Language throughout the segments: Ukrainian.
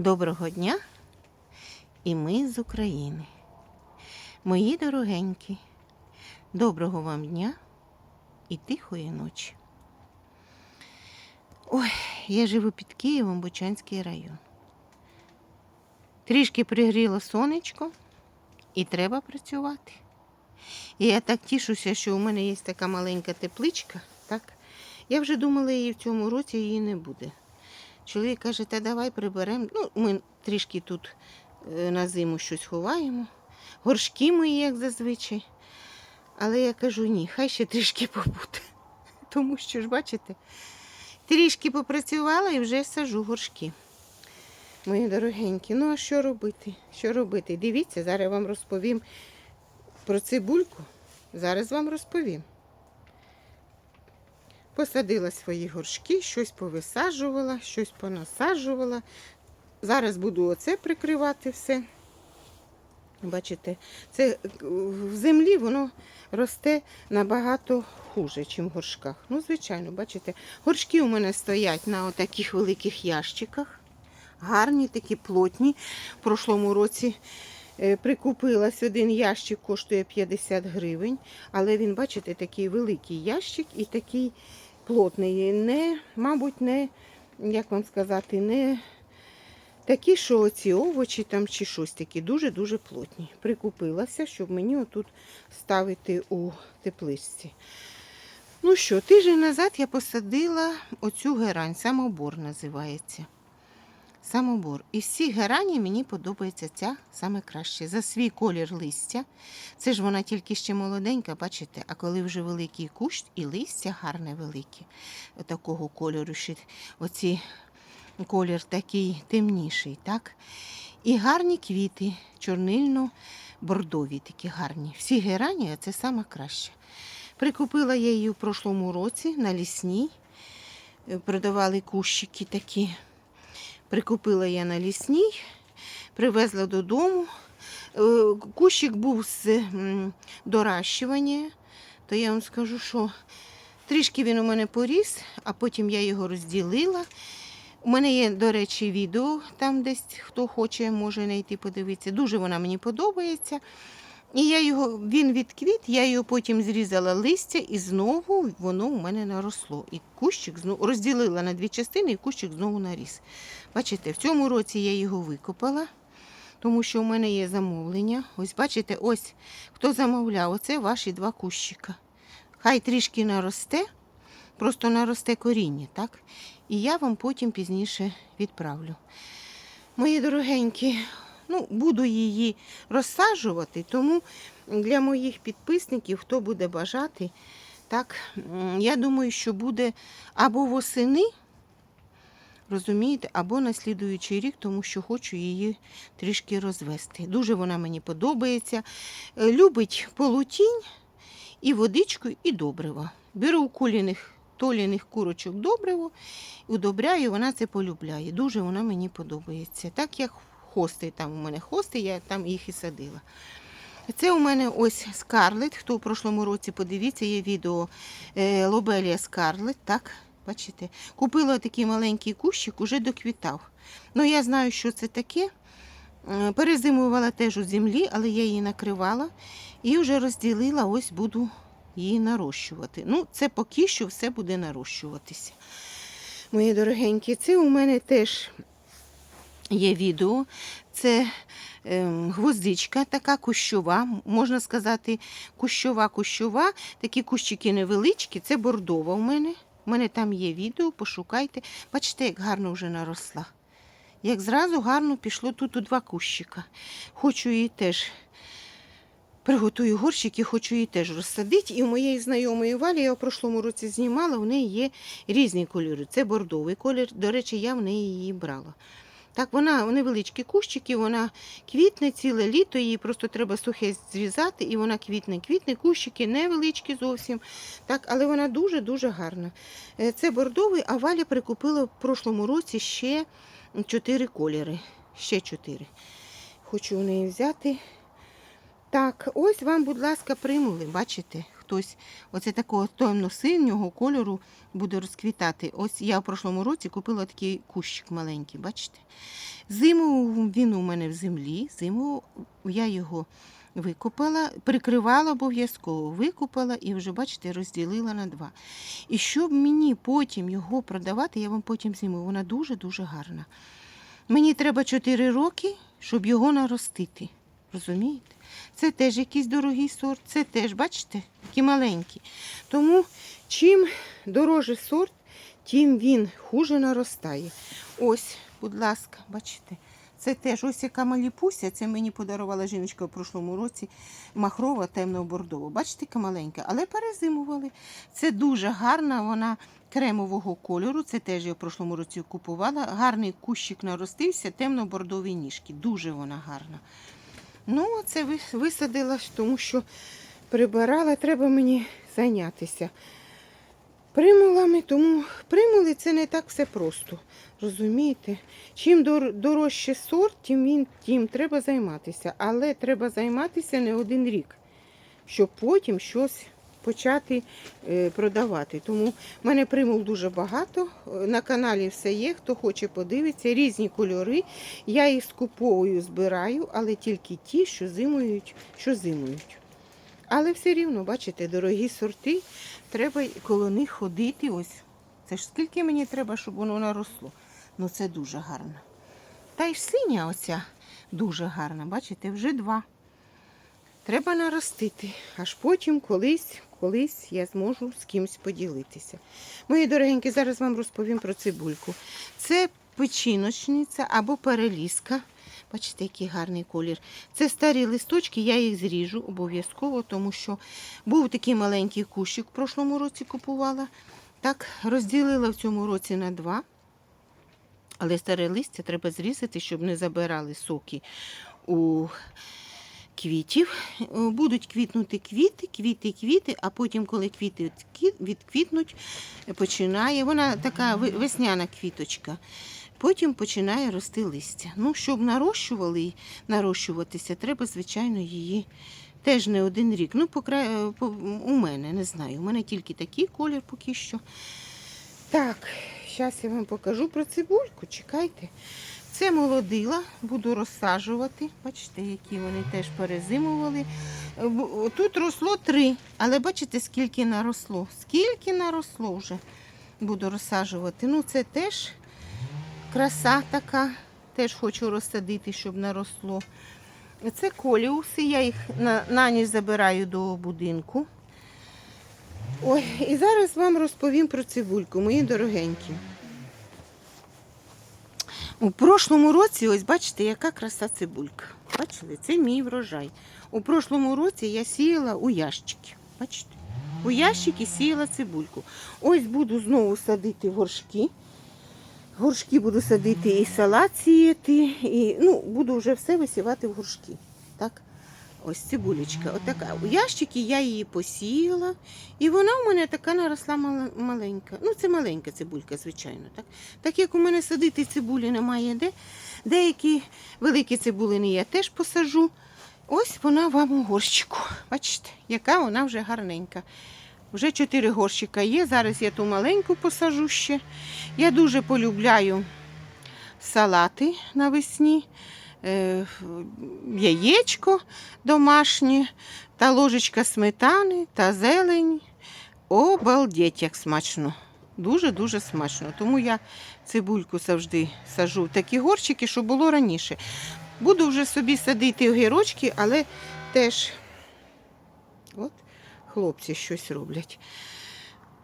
Доброго дня і ми з України. Мої дорогенькі, доброго вам дня і тихої ночі. Ой, я живу під Києвом, Бучанський район. Трішки пригріло сонечко і треба працювати. І я так тішуся, що у мене є така маленька тепличка. Так? Я вже думала, її в цьому році її не буде. Чоловік каже, та давай приберемо. Ну, ми трішки тут е, на зиму щось ховаємо. Горшки мої, як зазвичай. Але я кажу, ні, хай ще трішки побуде. Тому що ж, бачите, трішки попрацювала і вже сажу горшки. Мої дорогенькі, ну а що робити? Що робити? Дивіться, зараз вам розповім про цибульку. Зараз вам розповім. Посадила свої горшки, щось повисаджувала, щось понасаджувала. Зараз буду оце прикривати все. Бачите, це е, в землі воно росте набагато хуже, ніж в горшках. Ну, звичайно, бачите, горшки у мене стоять на таких великих ящиках. Гарні, такі плотні. В прошлому році прикупилась один ящик, коштує 50 гривень. Але він, бачите, такий великий ящик і такий плотний. Не, мабуть, не, як вам сказати, не такі, що ці овочі там чи щось такі, дуже-дуже плотні. Прикупилася, щоб мені отут ставити у тепличці. Ну що, тиждень назад я посадила оцю герань, самобор називається. Самобор. І всі герані мені подобається ця саме краще. За свій колір листя. Це ж вона тільки ще молоденька, бачите, а коли вже великий кущ і листя гарне велике. Такого кольору ще оці колір такий темніший, так? І гарні квіти, чорнильно-бордові такі гарні. Всі герані, а це саме краще. Прикупила я її в прошлому році на лісній. Продавали кущики такі. Прикупила я на лісній, привезла додому. Е, Кущик був з доращування, то я вам скажу, що трішки він у мене поріс, а потім я його розділила. У мене є, до речі, відео там десь хто хоче, може знайти, подивитися. Дуже вона мені подобається. І я його, він відквіт, я його потім зрізала листя і знову воно у мене наросло. І кущик знову розділила на дві частини, і кущик знову наріс. Бачите, в цьому році я його викопала, тому що у мене є замовлення. Ось бачите, ось хто замовляв, оце ваші два кущика. Хай трішки наросте, просто наросте коріння, так? І я вам потім пізніше відправлю. Мої дорогенькі, ну, буду її розсаджувати, тому для моїх підписників, хто буде бажати, так, я думаю, що буде або восени, розумієте, або на слідуючий рік, тому що хочу її трішки розвести. Дуже вона мені подобається. Е, Любить полутінь і водичку, і добриво. Беру куліних толіних курочок добриво, удобряю, вона це полюбляє. Дуже вона мені подобається. Так як хости, там у мене хости, я там їх і садила. Це у мене ось скарлет. Хто в прошлому році подивіться, є відео е, Лобелія Скарлет, так? Бачите? Купила такий маленький кущик, уже доквітав. Ну, я знаю, що це таке. Е, Перезимувала теж у землі, але я її накривала і вже розділила, ось буду її нарощувати. Ну, це поки що все буде нарощуватися. Мої дорогенькі, це у мене теж є відео. Це ем, гвоздичка така кущова, можна сказати, кущова-кущова. Такі кущики невеличкі, це бордова у мене. У мене там є відео, пошукайте. Бачите, як гарно вже наросла. Як зразу гарно пішло тут у два кущика. Хочу її теж приготую горщики, хочу її теж розсадити. І у моєї знайомої валі я в прошлому році знімала, в неї є різні кольори. Це бордовий колір. До речі, я в неї її брала. Так, вона невеличкі кущики, вона квітне ціле літо, її просто треба сухе зрізати, і вона квітне, квітне, кущики невеличкі зовсім. Так, але вона дуже-дуже гарна. Е, Це бордовий, а Валя прикупила в прошлому році ще чотири кольори. Ще чотири. Хочу у неї взяти. Так, ось вам, будь ласка, примули, бачите? Тобто, оце такого темно-синього кольору буде розквітати. Ось я в прошлому році купила такий кущик маленький, бачите? Зиму він у мене в землі, зиму я його викопала, прикривала обов'язково, викопала і вже, бачите, розділила на два. І щоб мені потім його продавати, я вам потім зніму, вона дуже-дуже гарна. Мені треба 4 роки, щоб його наростити. Розумієте? Це теж якийсь дорогий сорт, це теж, бачите, такі маленькі. Тому чим дорожчий сорт, тим він хуже наростає. Ось, будь ласка, бачите. Це теж ось яка маліпуся, це мені подарувала жіночка в прошлому році махрова темно-бордова. Бачите, яка маленька, але перезимували. Це дуже гарна, вона кремового кольору. Це теж я в прошлому році купувала. Гарний кущик наростився, темно-бордові ніжки. Дуже вона гарна. Ну, це ви- висадила, тому що прибирала, треба мені зайнятися. Примулами, тому примули це не так все просто. Розумієте? Чим дорожче сорт, тим він тим треба займатися. Але треба займатися не один рік, щоб потім щось почати е, продавати. Тому в мене примул дуже багато. На каналі все є. Хто хоче подивитися, різні кольори. Я їх скуповую, збираю, але тільки ті, що зимують, що зимують. Але все рівно, бачите, дорогі сорти, треба коло них ходити. Ось. Це ж скільки мені треба, щоб воно наросло. Ну це дуже гарно. Та й синя оця дуже гарна, бачите, вже два. Треба наростити. Аж потім колись, колись я зможу з кимось поділитися. Мої дорогенькі, зараз вам розповім про цибульку. Це печіночниця або переліска. Бачите, який гарний колір. Це старі листочки, я їх зріжу обов'язково, тому що був такий маленький кущик в прошлому році купувала. Так, розділила в цьому році на два. Але старе листя треба зрізати, щоб не забирали соки у квітів. Е, Будуть квітнути квіти, квіти, квіти, а потім, коли квіти відквітнуть, починає. Вона така весняна квіточка. Потім починає рости листя. Ну, щоб нарощували нарощуватися, треба, звичайно, її теж не один рік. Ну, по, у мене, не знаю. У мене тільки такий колір поки що. Так, зараз я вам покажу про цибульку. Чекайте. Це молодила, буду розсаджувати. Бачите, які вони теж перезимували. Тут росло три, але бачите, скільки наросло. Скільки наросло вже буду розсаджувати. Ну, це теж краса така. Теж хочу розсадити, щоб наросло. Це коліуси, я їх на, на ніч забираю до будинку. Ой, і зараз вам розповім про цибульку, мої дорогенькі. У прошлому році, ось бачите, яка краса цибулька. Бачили, це мій врожай. У прошлому році я сіяла у ящики. Бачите? У ящики сіяла цибульку. Ось буду знову садити горшки. Горшки буду садити і салат сіяти, і ну, буду вже все висівати в горшки. Так? Ось цибулечка. Отака. У ящики я її посіяла, і вона у мене така наросла маленька. Ну, це маленька цибулька, звичайно. Так, так як у мене садити цибулі немає де. Деякі великі цибулини я теж посажу. Ось вона вам у горщику. Бачите, яка вона вже гарненька. Вже чотири горщика є. Зараз я ту маленьку посажу ще. Я дуже полюбляю салати навесні, яєчко домашнє, та ложечка сметани та зелень. Обалдеть, як смачно. Дуже-дуже смачно. Тому я цибульку завжди сажу в такі горщики, що було раніше. Буду вже собі садити огірочки, але теж от хлопці щось роблять.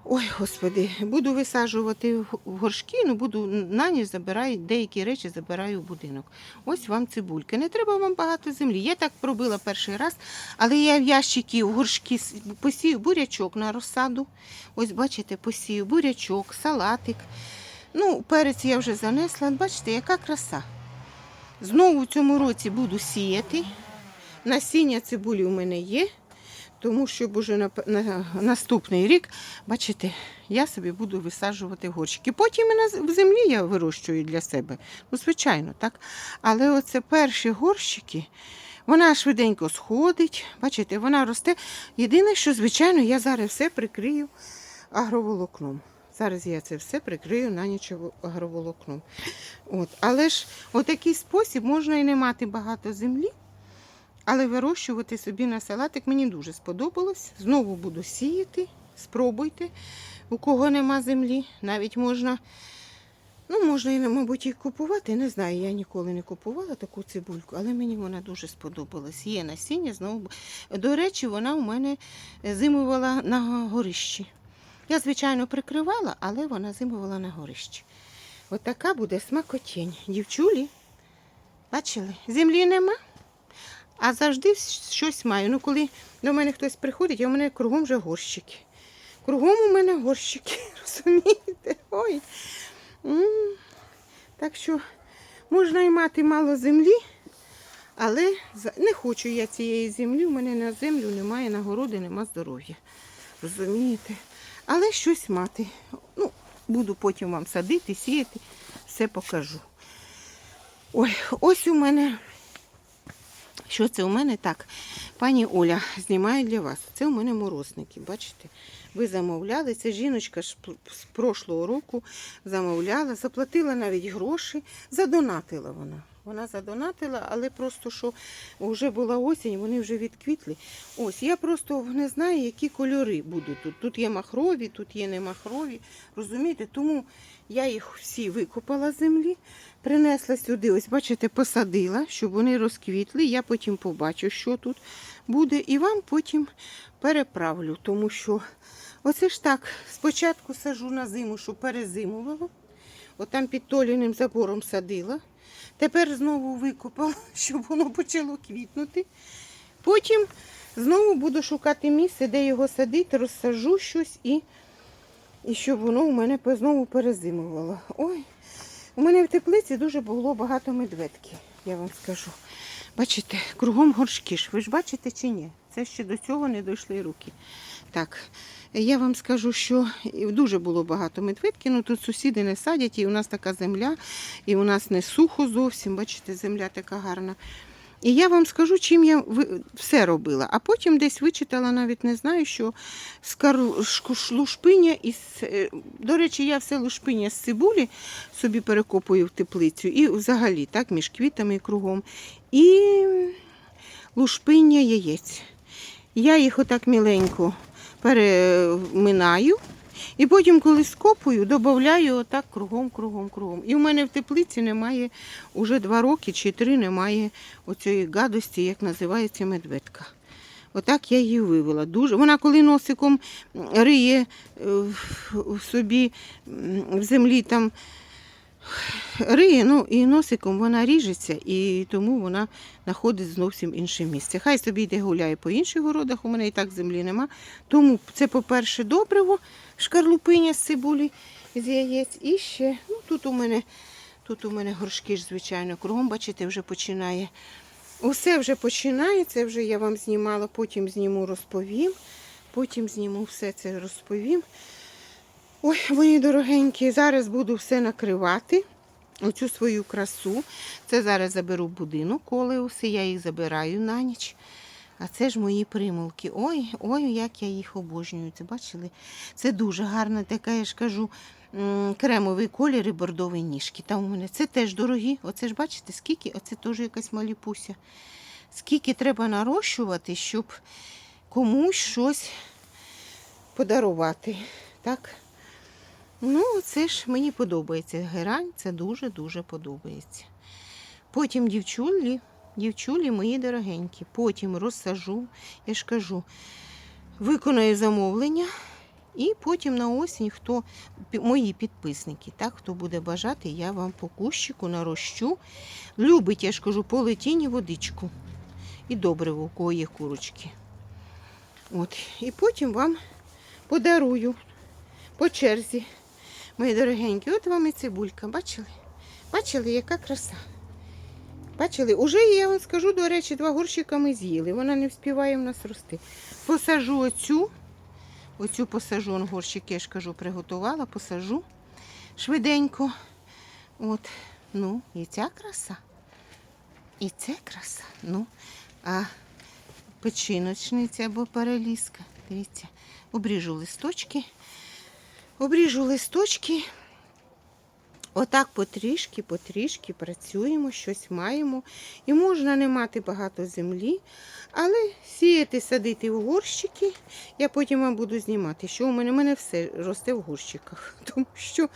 Ой, господи, буду висаджувати в горшки, ну буду на ніч забираю, деякі речі забираю в будинок. Ось вам цибульки. Не треба вам багато землі. Я так пробила перший раз, але я в ящики, в горшки посію бурячок на розсаду. Ось бачите, посію бурячок, салатик. Ну, перець я вже занесла. Бачите, яка краса. Знову в цьому році буду сіяти. Насіння цибулі у мене є. Тому щоб уже на, на наступний рік, бачите, я собі буду висаджувати горщики. Потім і на, в землі я вирощую для себе. Ну, звичайно, так. Але оце перші горщики, Вона швиденько сходить. Бачите, вона росте. Єдине, що, звичайно, я зараз все прикрию агроволокном. Зараз я це все прикрию на ніч агроволокном. От. Але ж отакий спосіб можна і не мати багато землі, але вирощувати собі на салатик мені дуже сподобалось. Знову буду сіяти, спробуйте. У кого нема землі, навіть можна, ну, можна, мабуть, і купувати. Не знаю, я ніколи не купувала таку цибульку, але мені вона дуже сподобалась. Є насіння, знову. До речі, вона у мене зимувала на горищі. Я, звичайно, прикривала, але вона зимувала на горищі. От буде смакотінь. Дівчулі, бачили, землі нема, а завжди щось маю. Ну, коли до мене хтось приходить, а у мене кругом вже горщики. Кругом у мене горщики, розумієте? Ой. Так що можна і мати мало землі, але не хочу я цієї землі. У мене на землю немає, на городи нема здоров'я. Розумієте? Але щось мати. Ну, буду потім вам садити, сіяти, все покажу. Ой, ось у мене. Що це у мене так? Пані Оля знімаю для вас. Це у мене морозники. Бачите? Ви замовляли. Це жіночка ж з прошлого року замовляла, заплатила навіть гроші, задонатила вона. Вона задонатила, але просто що вже була осінь, вони вже відквітли. Ось я просто не знаю, які кольори будуть тут. Тут є махрові, тут є не махрові. Розумієте? Тому я їх всі викопала з землі, принесла сюди. Ось, бачите, посадила, щоб вони розквітли. Я потім побачу, що тут буде, і вам потім переправлю, тому що оце ж так. Спочатку сажу на зиму, щоб перезимувало. Отам під толіним забором садила. Тепер знову викопала, щоб воно почало квітнути. Потім знову буду шукати місце, де його садити, розсажу щось і, і щоб воно у мене знову перезимувало. Ой, у мене в теплиці дуже було багато медведки, я вам скажу. Бачите, кругом горшки ж. Ви ж бачите чи ні? Це ще до цього не дійшли руки. Так, я вам скажу, що дуже було багато медведки. Ну тут сусіди не садять, і у нас така земля, і у нас не сухо зовсім. Бачите, земля така гарна. І я вам скажу, чим я все робила. А потім десь вичитала, навіть не знаю, що шку- лушпиня із. е, До речі, я все лушпиня з цибулі собі перекопую в теплицю. І взагалі, так, між квітами і кругом. І лушпиння яєць. Я їх отак міленько переминаю. І потім, коли скопую, додаю отак кругом, кругом, кругом. І в мене в теплиці немає, уже два роки чи три немає оцієї гадості, як називається медведка. Отак я її вивела. Дуже. Вона коли носиком риє е, в- собі в землі там риє, ну і носиком вона ріжеться, і тому вона знаходить зовсім інше місце. Хай собі йде гуляє по інших городах, у мене і так землі нема. Тому це, по-перше, добриво, шкарлупиня з цибулі, з яєць. І ще, ну тут у мене, тут у мене горшки ж, звичайно, кругом, бачите, вже починає. Усе вже починається, вже я вам знімала, потім зніму, розповім. Потім зніму все це розповім. Ой, мої дорогенькі, зараз буду все накривати. Оцю свою красу. Це зараз заберу будинок колеуси, я їх забираю на ніч. А це ж мої примулки. Ой, ой, як я їх обожнюю. Це бачили? Це дуже гарна така, я ж кажу, кремовий колір і бордові ніжки. Там у мене це теж дорогі. Оце ж бачите, скільки? Оце теж якась маліпуся. Скільки треба нарощувати, щоб комусь щось подарувати. Так? Ну, це ж мені подобається. Герань це дуже-дуже подобається. Потім дівчулі, дівчулі мої дорогенькі, потім розсажу, я ж кажу, виконаю замовлення, і потім на осінь, хто мої підписники, так, хто буде бажати, я вам по кущику нарощу. Любить, я ж кажу, полетіння водичку. І добре, кого є курочки. От. І потім вам подарую по черзі. Мої дорогенькі, от вам і цибулька. Бачили? Бачили, яка краса. Бачили? Уже я вам скажу, до речі, два горщика ми з'їли. Вона не вспіває в нас рости. Посажу оцю. Оцю посажу, он горщик, я ж кажу, приготувала, посажу швиденько. От. Ну, і ця краса. І це краса. Ну, А печіночниця або переліска. Дивіться, обріжу листочки. Обріжу листочки. Отак потрішки, потрішки працюємо, щось маємо. І можна не мати багато землі, але сіяти, садити в горщики. Я потім вам буду знімати, що у мене, у мене все росте в горщиках. Тому що,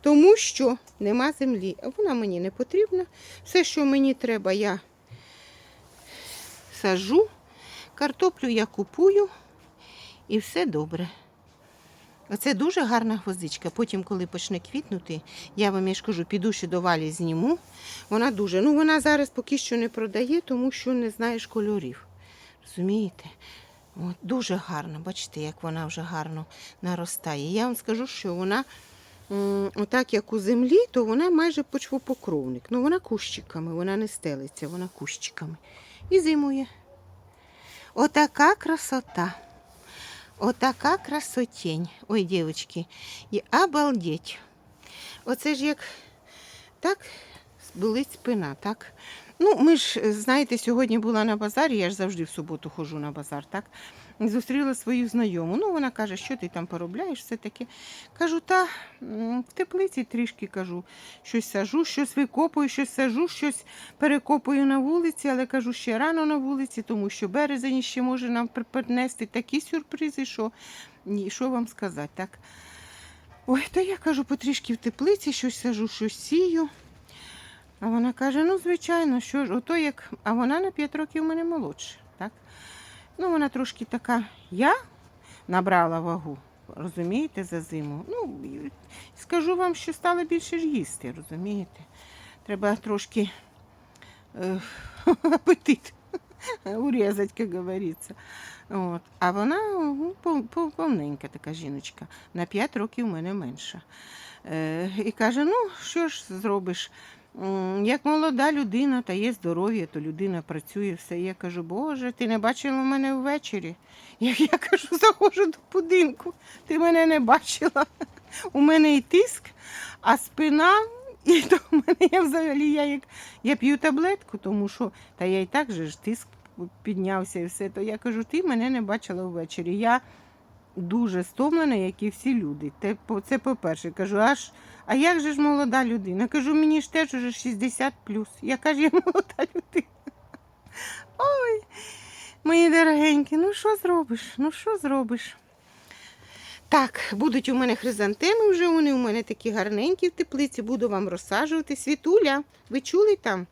тому що нема землі. А вона мені не потрібна. Все, що мені треба, я сажу. Картоплю я купую і все добре. Оце дуже гарна гвоздичка. Потім, коли почне квітнути, я вам я ж кажу, піду ще до валі зніму. Вона дуже. Ну, вона зараз поки що не продає, тому що не знаєш кольорів. Розумієте? От, дуже гарно, бачите, як вона вже гарно наростає. Я вам скажу, що вона, отак як у землі, то вона майже почвопокровник. Ну, вона кущиками, вона не стелиться, вона кущиками. І зимує. Отака красота. Отака красотень. Ой, дівчатки, і обалдеть. Оце ж як так болить спина, так? Ну, ми ж, знаєте, сьогодні була на базарі, я ж завжди в суботу ходжу на базар, так? Зустріла свою знайому. Ну, вона каже, що ти там поробляєш, все таке. Кажу, та в теплиці трішки кажу, щось сажу, щось викопую, щось сажу, щось перекопую на вулиці, але кажу, ще рано на вулиці, тому що березень ще може нам при- принести такі сюрпризи, що ні, що вам сказати, так? Ой, то я кажу, потрішки в теплиці, щось сажу, щось сію. А вона каже: ну, звичайно, що ж, ото як. А вона на 5 років мене молодша, так? Ну, вона трошки така, я набрала вагу, розумієте, за зиму. Ну, скажу вам, що стала більше ж їсти, розумієте? Треба трошки е, апетит урізати, як говориться. От. А вона ну, пов- пов- повненька така жіночка. На 5 років в мене менша. Е, і каже: ну, що ж зробиш? Як молода людина та є здоров'я, то людина працює все. Я кажу, Боже, ти не бачила мене ввечері. Як я кажу, заходжу до будинку, ти мене не бачила. У мене і тиск, а спина, і то в мене я взагалі я як я п'ю таблетку, тому що та я і так же ж тиск піднявся і все. То я кажу, ти мене не бачила ввечері. Я дуже стомлена, як і всі люди. Це по-перше, кажу, аж а як же ж молода людина? Кажу, мені ж теж уже 60 плюс. Я кажу, я молода людина. Ой, мої дорогенькі, ну що зробиш? Ну що зробиш? Так, будуть у мене хризантеми вже, вони у мене такі гарненькі в теплиці, буду вам розсаджувати. Світуля, ви чули там?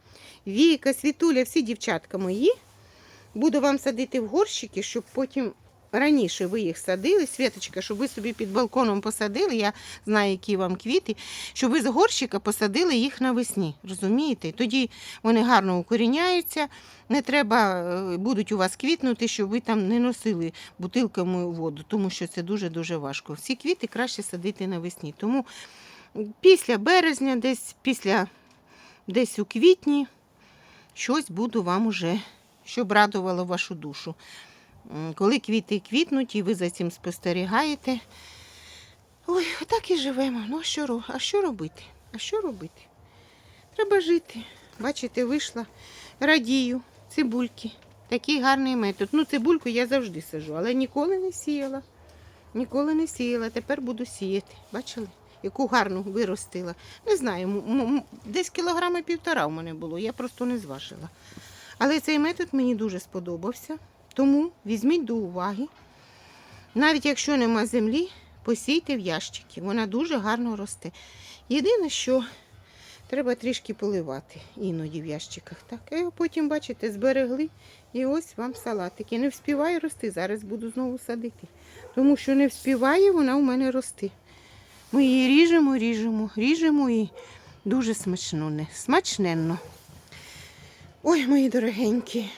Віка, Світуля, всі дівчатка мої. Буду вам садити в горщики, щоб потім раніше ви їх садили, Світочка, щоб ви собі під балконом посадили, я знаю, які вам квіти, щоб ви з горщика посадили їх навесні. Розумієте? Тоді вони гарно укоріняються, не треба, е, будуть у вас квітнути, щоб ви там не носили бутилками воду, тому що це дуже-дуже важко. Всі квіти краще садити навесні. Тому після березня, десь після десь у квітні, щось буду вам уже, щоб радувало вашу душу. Коли квіти квітнуть і ви за цим спостерігаєте. Ой, отак і живемо. Ну, що, а що робити? А що робити? Треба жити. Бачите, вийшла, радію, цибульки. Такий гарний метод. Ну, цибульку я завжди сажу, але ніколи не сіяла. Ніколи не сіяла. Тепер буду сіяти. Бачили? Яку гарну виростила. Не знаю, десь кілограми півтора в мене було, я просто не зважила. Але цей метод мені дуже сподобався. Тому візьміть до уваги. Навіть якщо нема землі, посійте в ящики. Вона дуже гарно росте. Єдине, що треба трішки поливати іноді в ящиках. Так, а потім, бачите, зберегли. І ось вам салатики. Не вспіває рости. Зараз буду знову садити. Тому що не вспіває вона у мене рости. Ми її ріжемо, ріжемо, ріжемо і дуже смачно, не смачненно. Ой, мої дорогенькі.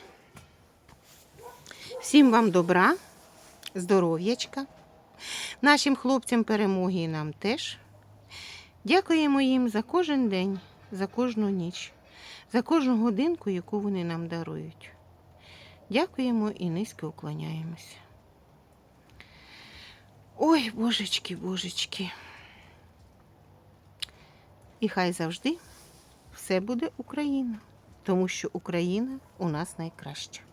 Всім вам добра, здоров'ячка. Нашим хлопцям перемоги і нам теж. Дякуємо їм за кожен день, за кожну ніч, за кожну годинку, яку вони нам дарують. Дякуємо і низько уклоняємося. Ой, божечки, божечки. І хай завжди все буде Україна, тому що Україна у нас найкраща.